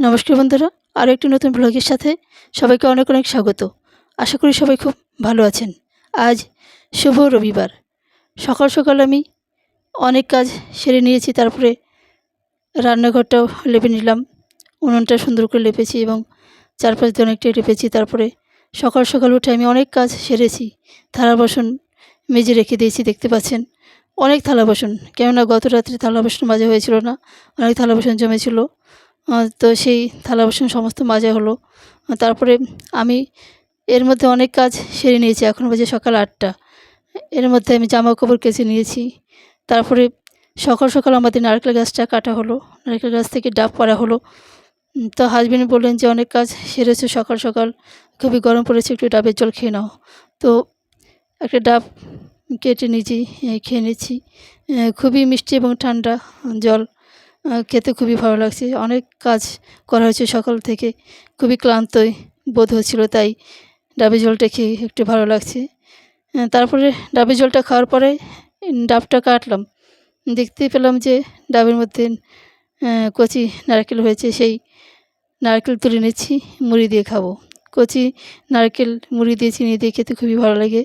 নমস্কার বন্ধুরা আরও একটি নতুন ব্লগের সাথে সবাইকে অনেক অনেক স্বাগত। আশা করি সবাই খুব ভালো আছেন। আজ শুভ রবিবার। সকাল সকাল আমি অনেক কাজ সেরে নিয়েছি, তারপরে রান্নাঘরটাও লেপে নিলাম, উনুনটা সুন্দর করে লেপেছি এবং চারপাশ দিয়ে অনেকটাই লেপেছি, তারপরে সকাল সকাল উঠে আমি অনেক কাজ সেরেছি, থালা বাসন মেজে রেখে দিয়েছি, দেখতে পাচ্ছেন, অনেক থালা বাসন। কেননা গত রাত্রে থালা বাসন মাজা হয়েছিল না, অনেক থালা বাসন জমেছিল। তো সেই থালা বাসন সমস্ত মাজা হলো। তারপরে আমি এর মধ্যে অনেক কাজ সেরে নিয়েছি। এখন বাজে সকাল আটটা। এর মধ্যে আমি জামা কাপড় কেচে নিয়েছি। তারপরে সকাল সকাল আমাদের নারকেল গাছটা কাটা হলো। নারকেল গাছ থেকে ডাব করা হলো। তো হাজবেন্ড বললেন যে, অনেক কাজ সেরেছো সকাল সকাল। খুবই গরম পড়েছে, একটু ডাবের জল খেয়ে নাও। তো একটা ডাব কেটে নিয়েছি খেয়ে নিয়েছি। খুবই মিষ্টি এবং ঠান্ডা জল। খেতে খুবই ভালো লাগছে। অনেক কাজ করা হয়েছে সকাল থেকে। খুবই ক্লান্তই বোধ হচ্ছিল, তাই ডাবের জলটা খেয়ে একটু ভালো লাগছে। তারপরে ডাবের জলটা খাওয়ার পরে ডাবটা কাটলাম। দেখতে পেলাম যে ডাবের মধ্যে কচি নারকেল হয়েছে, সেই নারকেল তুলে নিচ্ছি, মুড়ি দিয়ে খাব। কচি নারকেল, মুড়ি দিয়ে, চিনি দিয়ে খেতে খুবই ভালো লাগে।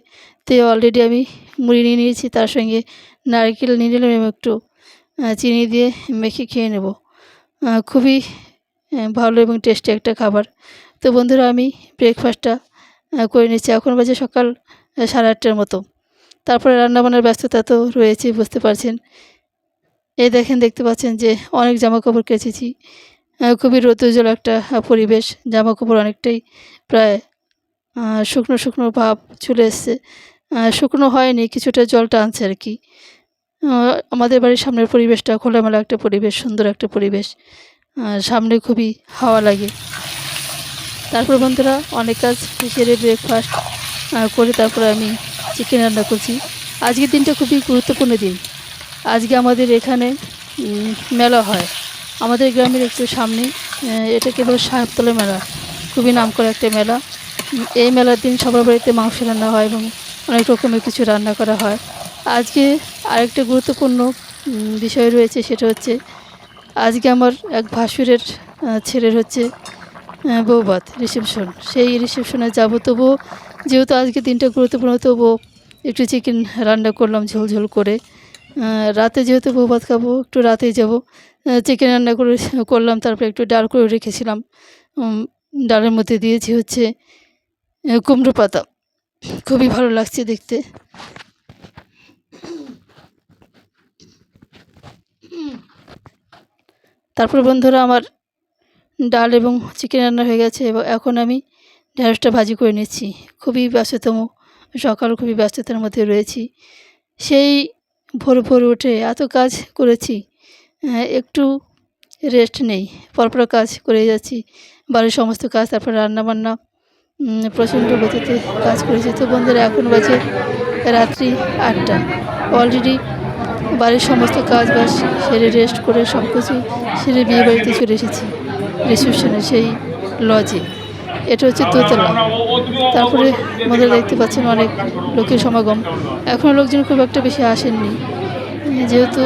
তো অলরেডি আমি মুড়ি নিয়ে নিয়েছি, তার সঙ্গে নারকেল নিয়ে নিলাম একটু চিনি দিয়ে মেখে খেয়ে নেব। খুবই ভালো এবং টেস্টি একটা খাবার। তো বন্ধুরা, আমি ব্রেকফাস্টটা করে নিচ্ছি। এখন বাজে সকাল সাড়ে আটটার মতো। তারপরে রান্নাবান্নার ব্যস্ততা তো রয়েছে বুঝতে পারছেন। এই দেখেন, দেখতে পাচ্ছেন যে অনেক জামা কাপড় কেচেছি খুবই রৌদ্রোজ্জ্বল একটা পরিবেশ। জামা কাপড় অনেকটাই প্রায় শুকনো শুকনো ভাব চলে এসছে। শুকনো হয়নি, কিছুটা জল টানছে আর কি। আমাদের বাড়ির সামনের পরিবেশটা খোলামেলা একটা পরিবেশ, সুন্দর একটা পরিবেশ। সামনে খুবই হাওয়া লাগে। তারপর বন্ধুরা, অনেক কাজ সেরে ব্রেকফাস্ট করে তারপরে আমি চিকেন রান্না করছি। আজকের দিনটা খুবই গুরুত্বপূর্ণ দিন। আজকে আমাদের এখানে মেলা হয়। আমাদের গ্রামের একটু সামনে এটা কেবল সাহেবতলা মেলা। খুবই নাম নামকরা একটা মেলা। এই মেলার দিন সবার বাড়িতে মাংস রান্না হয় এবং অনেক রকমের কিছু রান্না করা হয়। আজকে আরেকটা গুরুত্বপূর্ণ বিষয় রয়েছে সেটা হচ্ছে, আজকে আমার এক ভাসুরের ছেলের হচ্ছে বৌভাত, রিসেপশন। সেই রিসেপশনে যাব, তবুও যেহেতু আজকে দিনটা গুরুত্বপূর্ণ, তবুও একটু চিকেন রান্না করলাম ঝোল ঝোল করে। রাতে যেহেতু বৌভাত খাব, একটু রাতেই যাব। চিকেন রান্না করে করলাম, তারপরে একটু ডাল করে রেখেছিলাম। ডালের মধ্যে দিয়েছি হচ্ছে কুমড়ো পাতা। খুবই ভালো লাগছে দেখতে। তারপর বন্ধুরা আমার ডাল এবং চিকেন রান্না হয়ে গেছে এবং এখন আমি ঢেঁড়সটা ভাজি করে নিচ্ছি। খুবই ব্যস্ততম, সকাল খুবই ব্যস্ততার মধ্যে রয়েছি। সেই ভোর ভোর উঠে এত কাজ করেছি একটু রেস্ট নেই। পরপর কাজ করে যাচ্ছি, বাড়ির সমস্ত কাজ, তারপর রান্নাবান্না প্রচণ্ড গতিতে কাজ করেছি। তো বন্ধুরা, এখন বাজে রাত্রি আটটা। অলরেডি বাড়ির সমস্ত কাজ বাজ সেরে রেস্ট করে সব কিছু সেরে বিয়ে বাড়িতে চলে এসেছি। রিসেপশনে সেই লজে এটা হচ্ছে দোতলা। তারপরে আমাদের দেখতে পাচ্ছেন অনেক লোকের সমাগম। এখনও লোকজন খুব একটা বেশি আসেননি। যেহেতু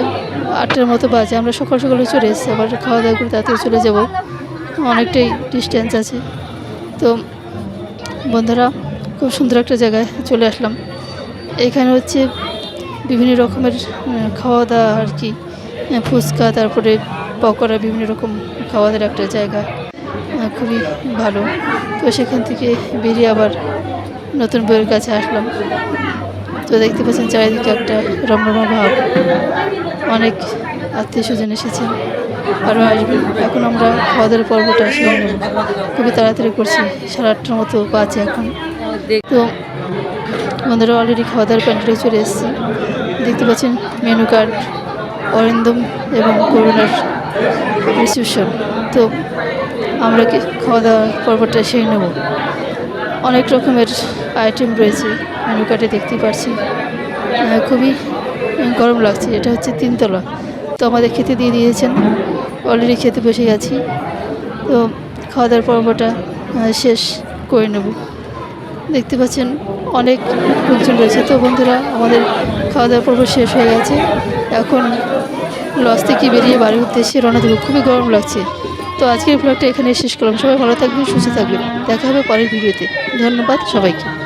আটটার মতো বাজে, আমরা সকাল সকালে চলে এসেছি, আবার খাওয়া দাওয়া করে তাড়াতাড়ি চলে যাব। অনেকটাই ডিস্টেন্স আছে। তো বন্ধুরা, খুব সুন্দর একটা জায়গায় চলে আসলাম। এখানে হচ্ছে বিভিন্ন রকমের খাওয়া দাওয়া আর কি ফুচকা, তারপরে পকোড়া, বিভিন্ন রকম খাওয়া দাওয়ার একটা জায়গা খুবই ভালো। তো সেখান থেকে বেরিয়ে আবার নতুন বইয়ের কাছে আসলাম। তো দেখতে পাচ্ছেন চারিদিকে একটা রমরমা ভাব। অনেক আত্মীয় স্বজন এসেছেন আরও আসবেন এখন আমরা খাওয়া দাওয়ার পর্বটা খুবই তাড়াতাড়ি করছি সাড়ে আটটার মতো বাজে এখন। তো বন্ধুরা অলরেডি খাওয়া দাওয়ার প্যান্ডেলে চলে এসেছি। দেখতে পাচ্ছেন মেনু কার্ড অরিন্দম এবং করুণার রিসিপশন তো আমরা কি খাওয়া দাওয়ার পর্বটা সেরে নেব। অনেক রকমের আইটেম রয়েছে মেনু কার্ডে দেখতে পাচ্ছি খুবই গরম লাগছে, এটা হচ্ছে তিনতলা। তো আমাদের খেতে দিয়ে দিয়েছেন অলরেডি খেতে বসে গেছি তো খাওয়া দাওয়ার পর্বটা শেষ করে নেব। দেখতে পাচ্ছেন অনেক লোকজন রয়েছে। তো বন্ধুরা, আমাদের খাওয়া দাওয়া পর্ব শেষ হয়ে গেছে। এখন লস থেকে বেরিয়ে বাড়ির উদ্দেশ্যে রওনা দেবো। খুবই গরম লাগছে। তো আজকের ব্লগটা এখানে শেষ করলাম। সবাই ভালো থাকবেন, সুস্থ থাকবেন। দেখা হবে পরের ভিডিওতে। ধন্যবাদ সবাইকে।